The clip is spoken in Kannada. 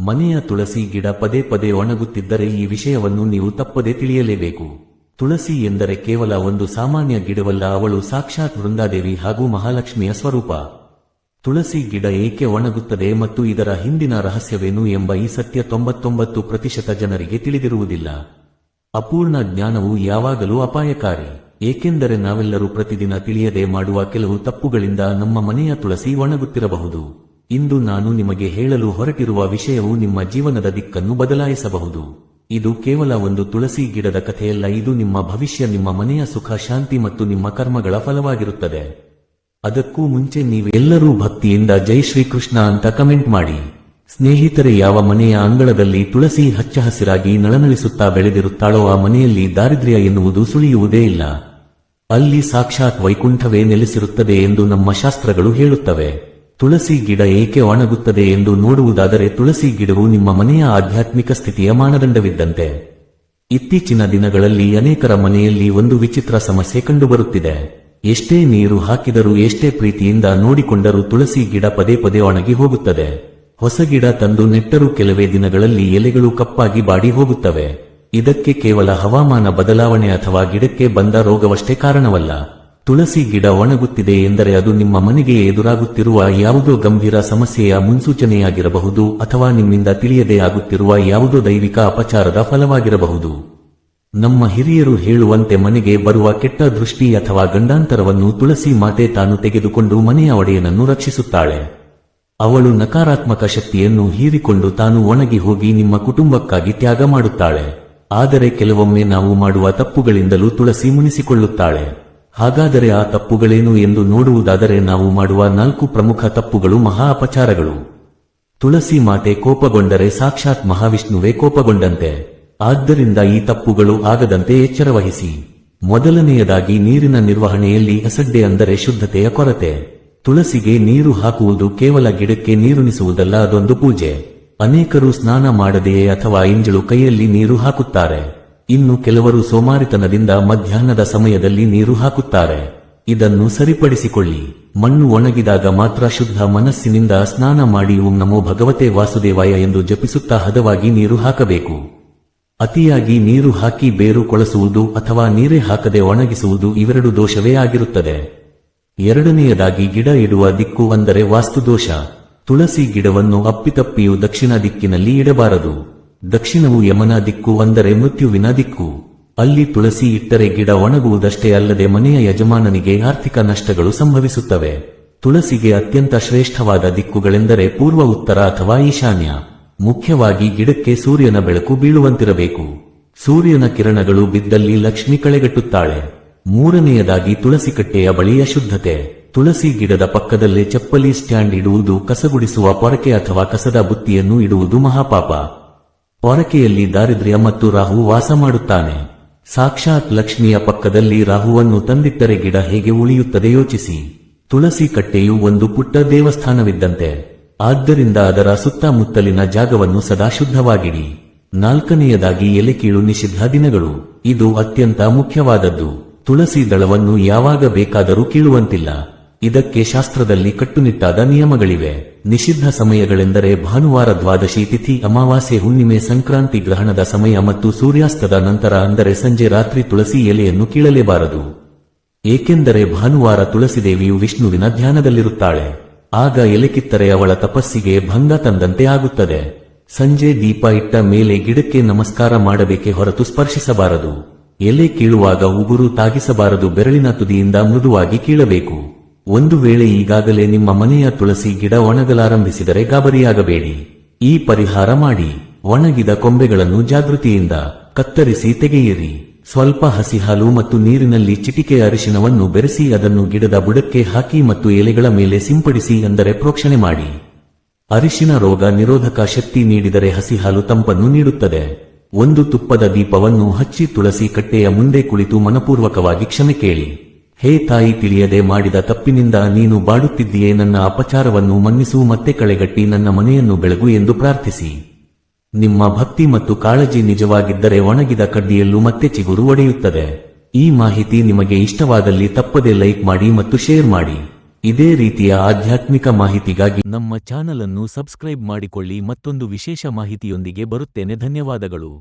ಮನೆಯ ತುಳಸಿ ಗಿಡ ಪದೇ ಪದೇ ಒಣಗುತ್ತಿದ್ದರೆ ಈ ವಿಷಯವನ್ನು ನೀವು ತಪ್ಪದೇ ತಿಳಿಯಲೇಬೇಕು. ತುಳಸಿ ಎಂದರೆ ಕೇವಲ ಒಂದು ಸಾಮಾನ್ಯ ಗಿಡವಲ್ಲ, ಅವಳು ಸಾಕ್ಷಾತ್ ವೃಂದಾದೇವಿ ಹಾಗೂ ಮಹಾಲಕ್ಷ್ಮಿಯ ಸ್ವರೂಪ. ತುಳಸಿ ಗಿಡ ಏಕೆ ಒಣಗುತ್ತದೆ ಮತ್ತು ಇದರ ಹಿಂದಿನ ರಹಸ್ಯವೇನು ಎಂಬ ಈ ಸತ್ಯ ತೊಂಬತ್ತೊಂಬತ್ತು ಪ್ರತಿಶತ ಜನರಿಗೆ ತಿಳಿದಿರುವುದಿಲ್ಲ. ಅಪೂರ್ಣ ಜ್ಞಾನವು ಯಾವಾಗಲೂ ಅಪಾಯಕಾರಿ. ಏಕೆಂದರೆ ನಾವೆಲ್ಲರೂ ಪ್ರತಿದಿನ ತಿಳಿಯದೆ ಮಾಡುವ ಕೆಲವು ತಪ್ಪುಗಳಿಂದ ನಮ್ಮ ಮನೆಯ ತುಳಸಿ ಒಣಗುತ್ತಿರಬಹುದು. ಇಂದು ನಾನು ನಿಮಗೆ ಹೇಳಲು ಹೊರಟಿರುವ ವಿಷಯವು ನಿಮ್ಮ ಜೀವನದ ದಿಕ್ಕನ್ನು ಬದಲಾಯಿಸಬಹುದು. ಇದು ಕೇವಲ ಒಂದು ತುಳಸಿ ಗಿಡದ ಕಥೆಯಲ್ಲ, ಇದು ನಿಮ್ಮ ಭವಿಷ್ಯ, ನಿಮ್ಮ ಮನೆಯ ಸುಖ, ಶಾಂತಿ ಮತ್ತು ನಿಮ್ಮ ಕರ್ಮಗಳ ಫಲವಾಗಿರುತ್ತದೆ. ಅದಕ್ಕೂ ಮುಂಚೆ ನೀವೆಲ್ಲರೂ ಭಕ್ತಿಯಿಂದ ಜೈ ಶ್ರೀಕೃಷ್ಣ ಅಂತ ಕಮೆಂಟ್ ಮಾಡಿ. ಸ್ನೇಹಿತರೆ, ಯಾವ ಮನೆಯ ಅಂಗಳದಲ್ಲಿ ತುಳಸಿ ಹಚ್ಚ ಹಸಿರಾಗಿ ನಳನಳಿಸುತ್ತಾ ಬೆಳೆದಿರುತ್ತಾಳೋ ಆ ಮನೆಯಲ್ಲಿ ದಾರಿದ್ರ್ಯ ಎನ್ನುವುದು ಸುಳಿಯುವುದೇ ಇಲ್ಲ. ಅಲ್ಲಿ ಸಾಕ್ಷಾತ್ ವೈಕುಂಠವೇ ನೆಲೆಸಿರುತ್ತದೆ ಎಂದು ನಮ್ಮ ಶಾಸ್ತ್ರಗಳು ಹೇಳುತ್ತವೆ. ತುಳಸಿ ಗಿಡ ಏಕೆ ಒಣಗುತ್ತದೆ ಎಂದು ನೋಡುವುದಾದರೆ ತುಳಸಿ ಗಿಡವು ನಿಮ್ಮ ಮನೆಯ ಆಧ್ಯಾತ್ಮಿಕ ಸ್ಥಿತಿಯ ಮಾನದಂಡವಿದ್ದಂತೆ. ಇತ್ತೀಚಿನ ದಿನಗಳಲ್ಲಿ ಅನೇಕರ ಮನೆಯಲ್ಲಿ ಒಂದು ವಿಚಿತ್ರ ಸಮಸ್ಯೆ ಕಂಡುಬರುತ್ತಿದೆ. ಎಷ್ಟೇ ನೀರು ಹಾಕಿದರೂ ಎಷ್ಟೇ ಪ್ರೀತಿಯಿಂದ ನೋಡಿಕೊಂಡರೂ ತುಳಸಿ ಗಿಡ ಪದೇ ಪದೇ ಒಣಗಿ ಹೋಗುತ್ತದೆ. ಹೊಸ ಗಿಡ ತಂದು ನೆಟ್ಟರೂ ಕೆಲವೇ ದಿನಗಳಲ್ಲಿ ಎಲೆಗಳು ಕಪ್ಪಾಗಿ ಬಾಡಿ ಹೋಗುತ್ತವೆ. ಇದಕ್ಕೆ ಕೇವಲ ಹವಾಮಾನ ಬದಲಾವಣೆ ಅಥವಾ ಗಿಡಕ್ಕೆ ಬಂದ ರೋಗವಷ್ಟೇ ಕಾರಣವಲ್ಲ. ತುಳಸಿ ಗಿಡ ಒಣಗುತ್ತಿದೆ ಎಂದರೆ ಅದು ನಿಮ್ಮ ಮನೆಗೆ ಎದುರಾಗುತ್ತಿರುವ ಯಾವುದೋ ಗಂಭೀರ ಸಮಸ್ಯೆಯ ಮುನ್ಸೂಚನೆಯಾಗಿರಬಹುದು ಅಥವಾ ನಿಮ್ಮಿಂದ ತಿಳಿಯದೇ ಆಗುತ್ತಿರುವ ಯಾವುದೋ ದೈವಿಕ ಅಪಚಾರದ ಫಲವಾಗಿರಬಹುದು. ನಮ್ಮ ಹಿರಿಯರು ಹೇಳುವಂತೆ ಮನೆಗೆ ಬರುವ ಕೆಟ್ಟ ದೃಷ್ಟಿ ಅಥವಾ ಗಂಡಾಂತರವನ್ನು ತುಳಸಿ ಮಾತೆ ತಾನು ತೆಗೆದುಕೊಂಡು ಮನೆಯ ಒಡೆಯನನ್ನು ರಕ್ಷಿಸುತ್ತಾಳೆ. ಅವಳು ನಕಾರಾತ್ಮಕ ಶಕ್ತಿಯನ್ನು ಹೀರಿಕೊಂಡು ತಾನು ಒಣಗಿ ಹೋಗಿ ನಿಮ್ಮ ಕುಟುಂಬಕ್ಕಾಗಿ ತ್ಯಾಗ ಮಾಡುತ್ತಾಳೆ. ಆದರೆ ಕೆಲವೊಮ್ಮೆ ನಾವು ಮಾಡುವ ತಪ್ಪುಗಳಿಂದಲೂ ತುಳಸಿ ಮುನಿಸಿಕೊಳ್ಳುತ್ತಾಳೆ. ಹಾಗಾದರೆ ಆ ತಪ್ಪುಗಳೇನು ಎಂದು ನೋಡುವುದಾದರೆ ನಾವು ಮಾಡುವ ನಾಲ್ಕು ಪ್ರಮುಖ ತಪ್ಪುಗಳು ಮಹಾ ಅಪಚಾರಗಳು ತುಳಸಿ ಮಾತೆ ಕೋಪಗೊಂಡರೆ ಸಾಕ್ಷಾತ್ ಮಹಾವಿಷ್ಣುವೇ ಕೋಪಗೊಂಡಂತೆ. ಆದ್ದರಿಂದ ಈ ತಪ್ಪುಗಳು ಆಗದಂತೆ ಎಚ್ಚರವಹಿಸಿ. ಮೊದಲನೆಯದಾಗಿ ನೀರಿನ ನಿರ್ವಹಣೆಯಲ್ಲಿ ಅಸಡ್ಡೆ ಅಂದರೆ ಶುದ್ಧತೆಯ ಕೊರತೆ. ತುಳಸಿಗೆ ನೀರು ಹಾಕುವುದು ಕೇವಲ ಗಿಡಕ್ಕೆ ನೀರುಣಿಸುವುದಲ್ಲ ಅದೊಂದು ಪೂಜೆ. ಅನೇಕರು ಸ್ನಾನ ಮಾಡದೆಯೇ ಅಥವಾ ಇಂಜಳು ಕೈಯಲ್ಲಿ ನೀರು ಹಾಕುತ್ತಾರೆ. ಇನ್ನು ಕೆಲವರು ಸೋಮಾರಿತನದಿಂದ ಮಧ್ಯಾಹ್ನದ ಸಮಯದಲ್ಲಿ ನೀರು ಹಾಕುತ್ತಾರೆ. ಇದನ್ನು ಸರಿಪಡಿಸಿಕೊಳ್ಳಿ. ಮಣ್ಣು ಒಣಗಿದಾಗ ಮಾತ್ರ ಶುದ್ಧ ಮನಸ್ಸಿನಿಂದ ಸ್ನಾನ ಮಾಡಿ ಓಂ ನಮೋ ಭಗವತೆ ವಾಸುದೇವಾಯ ಎಂದು ಜಪಿಸುತ್ತಾ ಹದವಾಗಿ ನೀರು ಹಾಕಬೇಕು. ಅತಿಯಾಗಿ ನೀರು ಹಾಕಿ ಬೇರು ಕೊಳಸುವುದು ಅಥವಾ ನೀರೇ ಹಾಕದೆ ಒಣಗಿಸುವುದು ಇವೆರಡು ದೋಷವೇ ಆಗಿರುತ್ತದೆ. ಎರಡನೆಯದಾಗಿ ಗಿಡ ಇಡುವ ದಿಕ್ಕು ಅಂದರೆ ವಾಸ್ತುದೋಷ. ತುಳಸಿ ಗಿಡವನ್ನು ಅಪ್ಪಿತಪ್ಪಿಯು ದಕ್ಷಿಣ ದಿಕ್ಕಿನಲ್ಲಿ ಇಡಬಾರದು. ದಕ್ಷಿಣವು ಯಮನ ದಿಕ್ಕು ಅಂದರೆ ಮೃತ್ಯುವಿನ ದಿಕ್ಕು. ಅಲ್ಲಿ ತುಳಸಿ ಇಟ್ಟರೆ ಗಿಡ ಒಣಗುವುದಷ್ಟೇ ಅಲ್ಲದೆ ಮನೆಯ ಯಜಮಾನನಿಗೆ ಆರ್ಥಿಕ ನಷ್ಟಗಳು ಸಂಭವಿಸುತ್ತವೆ. ತುಳಸಿಗೆ ಅತ್ಯಂತ ಶ್ರೇಷ್ಠವಾದ ದಿಕ್ಕುಗಳೆಂದರೆ ಪೂರ್ವ, ಉತ್ತರ ಅಥವಾ ಈಶಾನ್ಯ. ಮುಖ್ಯವಾಗಿ ಗಿಡಕ್ಕೆ ಸೂರ್ಯನ ಬೆಳಕು ಬೀಳುವಂತಿರಬೇಕು. ಸೂರ್ಯನ ಕಿರಣಗಳು ಬಿದ್ದಲ್ಲಿ ಲಕ್ಷ್ಮಿ ಕಳೆಗಟ್ಟುತ್ತಾಳೆ. ಮೂರನೆಯದಾಗಿ ತುಳಸಿ ಕಟ್ಟೆಯ ಬಳಿಯ ಶುದ್ಧತೆ. ತುಳಸಿ ಗಿಡದ ಪಕ್ಕದಲ್ಲೇ ಚಪ್ಪಲಿ ಸ್ಟ್ಯಾಂಡ್ ಇಡುವುದು, ಕಸಗುಡಿಸುವ ಪೊರಕೆ ಅಥವಾ ಕಸದ ಬುತ್ತಿಯನ್ನು ಇಡುವುದು ಮಹಾಪಾಪ. ಪೊರಕೆಯಲ್ಲಿ ದಾರಿದ್ರ್ಯ ಮತ್ತು ರಾಹು ವಾಸ ಮಾಡುತ್ತಾನೆ. ಸಾಕ್ಷಾತ್ ಲಕ್ಷ್ಮಿಯ ಪಕ್ಕದಲ್ಲಿ ರಾಹುವನ್ನು ತಂದಿಟ್ಟರೆ ಗಿಡ ಹೇಗೆ ಉಳಿಯುತ್ತದೆ ಯೋಚಿಸಿ. ತುಳಸಿ ಕಟ್ಟೆಯು ಒಂದು ಪುಟ್ಟ ದೇವಸ್ಥಾನವಿದ್ದಂತೆ. ಆದ್ದರಿಂದ ಅದರ ಸುತ್ತಮುತ್ತಲಿನ ಜಾಗವನ್ನು ಸದಾ ಶುದ್ಧವಾಗಿಡಿ. ನಾಲ್ಕನೆಯದಾಗಿ ಎಲೆಕೀಳು ನಿಷಿದ್ಧ ದಿನಗಳು. ಇದು ಅತ್ಯಂತ ಮುಖ್ಯವಾದದ್ದು. ತುಳಸಿ ದಳವನ್ನು ಯಾವಾಗ ಬೇಕಾದರೂ ಕೀಳುವಂತಿಲ್ಲ. ಇದಕ್ಕೆ ಶಾಸ್ತ್ರದಲ್ಲಿ ಕಟ್ಟುನಿಟ್ಟಾದ ನಿಯಮಗಳಿವೆ. ನಿಷಿದ್ಧ ಸಮಯಗಳೆಂದರೆ ಭಾನುವಾರ ದ್ವಾದಶಿ ತಿಥಿ, ಅಮಾವಾಸ್ಯೆ, ಹುಣ್ಣಿಮೆ, ಸಂಕ್ರಾಂತಿ ಗ್ರಹಣದ ಸಮಯ ಮತ್ತು ಸೂರ್ಯಾಸ್ತದ ನಂತರ ಅಂದರೆ ಸಂಜೆ ರಾತ್ರಿ ತುಳಸಿ ಎಲೆಯನ್ನು ಕೀಳಲೇಬಾರದು. ಏಕೆಂದರೆ ಭಾನುವಾರ ತುಳಸಿದೇವಿಯು ವಿಷ್ಣುವಿನ ಧ್ಯಾನದಲ್ಲಿರುತ್ತಾಳೆ. ಆಗ ಎಲೆಕಿತ್ತರೆ ಅವಳ ತಪಸ್ಸಿಗೆ ಭಂಗ ತಂದಂತೆ ಆಗುತ್ತದೆ. ಸಂಜೆ ದೀಪ ಇಟ್ಟ ಮೇಲೆ ಗಿಡಕ್ಕೆ ನಮಸ್ಕಾರ ಮಾಡಬೇಕೆ ಹೊರತು ಸ್ಪರ್ಶಿಸಬಾರದು. ಎಲೆ ಕೀಳುವಾಗ ಉಗುರು ತಾಗಿಸಬಾರದು, ಬೆರಳಿನ ತುದಿಯಿಂದ ಮೃದುವಾಗಿ ಕೀಳಬೇಕು. ಒಂದು ವೇಳೆ ಈಗಾಗಲೇ ನಿಮ್ಮ ಮನೆಯ ತುಳಸಿ ಗಿಡ ಒಣಗಲಾರಂಭಿಸಿದರೆ ಗಾಬರಿಯಾಗಬೇಡಿ. ಈ ಪರಿಹಾರ ಮಾಡಿ ಒಣಗಿದ ಕೊಂಬೆಗಳನ್ನು ಜಾಗೃತಿಯಿಂದ ಕತ್ತರಿಸಿ ತೆಗೆಯಿರಿ. ಸ್ವಲ್ಪ ಹಸಿ ಹಾಲು ಮತ್ತು ನೀರಿನಲ್ಲಿ ಚಿಟಿಕೆ ಅರಿಶಿನವನ್ನು ಬೆರೆಸಿ ಅದನ್ನು ಗಿಡದ ಬುಡಕ್ಕೆ ಹಾಕಿ ಮತ್ತು ಎಲೆಗಳ ಮೇಲೆ ಸಿಂಪಡಿಸಿ ಎಂದರೆ ಪ್ರೋಕ್ಷಣೆ ಮಾಡಿ. ಅರಿಶಿನ ರೋಗ ನಿರೋಧಕ ಶಕ್ತಿ ನೀಡಿದರೆ ಹಸಿ ಹಾಲು ತಂಪನ್ನು ನೀಡುತ್ತದೆ. ಒಂದು ತುಪ್ಪದ ದೀಪವನ್ನು ಹಚ್ಚಿ ತುಳಸಿ ಕಟ್ಟೆಯ ಮುಂದೆ ಕುಳಿತು ಮನಪೂರ್ವಕವಾಗಿ ಕ್ಷಮೆ ಕೇಳಿ. ಹೇ ತಾಯಿ ತಿಳಿಯದೆ ಮಾಡಿದ ತಪ್ಪಿನಿಂದ ನೀನು ಬಾಡುತ್ತಿದ್ದೀಯೇ ನನ್ನ ಅಪಚಾರವನ್ನು ಮನ್ನಿಸು ಮತ್ತೆ ಕಳೆಗಟ್ಟಿ ನನ್ನ ಮನೆಯನ್ನು ಬೆಳಗು ಎಂದು ಪ್ರಾರ್ಥಿಸಿ. ನಿಮ್ಮ ಭಕ್ತಿ ಮತ್ತು ಕಾಳಜಿ ನಿಜವಾಗಿದ್ದರೆ ಒಣಗಿದ ಕಡ್ಡಿಯಲ್ಲೂ ಮತ್ತೆ ಚಿಗುರು ಒಡೆಯುತ್ತದೆ. ಈ ಮಾಹಿತಿ ನಿಮಗೆ ಇಷ್ಟವಾದಲ್ಲಿ ತಪ್ಪದೆ ಲೈಕ್ ಮಾಡಿ ಮತ್ತು ಶೇರ್ ಮಾಡಿ. ಇದೇ ರೀತಿಯ ಆಧ್ಯಾತ್ಮಿಕ ಮಾಹಿತಿಗಾಗಿ ನಮ್ಮ ಚಾನಲ್ ಅನ್ನು ಸಬ್ಸ್ಕ್ರೈಬ್ ಮಾಡಿಕೊಳ್ಳಿ ಮತ್ತೊಂದು ವಿಶೇಷ ಮಾಹಿತಿಯೊಂದಿಗೆ ಬರುತ್ತೇನೆ ಧನ್ಯವಾದಗಳು.